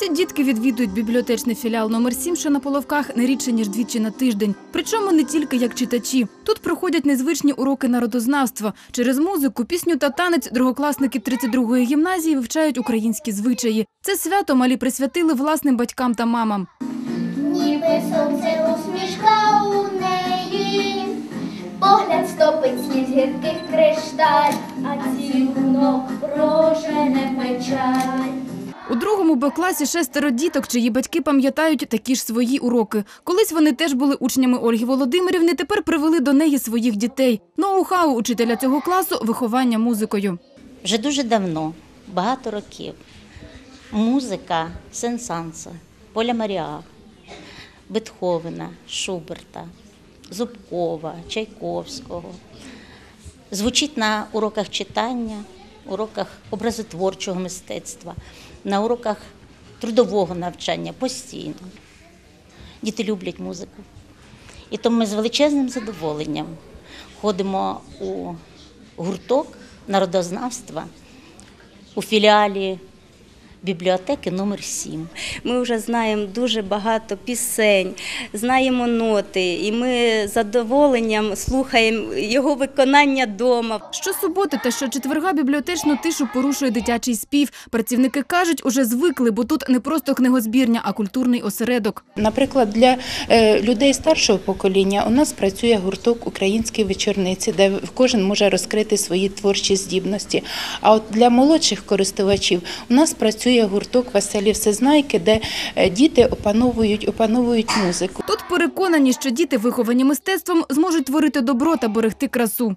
Ці дітки відвідують бібліотечний філіал номер 7 що на Половках не рідше ніж двічі на тиждень. Причому не тільки як читачі. Тут проходять незвичні уроки народознавства. Через музику, пісню та танець другокласники 32-ї гімназії вивчають українські звичаї. Це свято малі присвятили власним батькам та мамам. Ніби сонце усмішка у неї, погляд стопить сліз гірких кришталь, а цілунок прожене печаль. У другому Б-класі шестеро діток, чиї батьки пам'ятають такі ж свої уроки. Колись вони теж були учнями Ольги Володимирівни, тепер привели до неї своїх дітей. Ноу-хау учителя цього класу – виховання музикою. Вже дуже давно, багато років. Музика Сен-Санса, Поля Маріа, Бетховена, Шуберта, Зубкова, Чайковського. Звучить на уроках читання, уроках образотворчого мистецтва, на уроках трудового навчання постійно. Діти люблять музику. І тому ми з величезним задоволенням ходимо у гурток народознавства у філіалі бібліотеки номер 7. Ми вже знаємо дуже багато пісень, знаємо ноти, і ми з задоволенням слухаємо його виконання вдома. Щосуботи та щочетверга бібліотечну тишу порушує дитячий спів. Працівники кажуть, уже звикли, бо тут не просто книгозбірня, а культурний осередок. Наприклад, для е, людей старшого покоління у нас працює гурток українські вечорниці, де кожен може розкрити свої творчі здібності. А от для молодших користувачів у нас працює гурток Веселі Всезнайки, де е, діти опановують, опановують музику. Тут переконані, що діти, виховані мистецтвом, зможуть творити добро та берегти красу.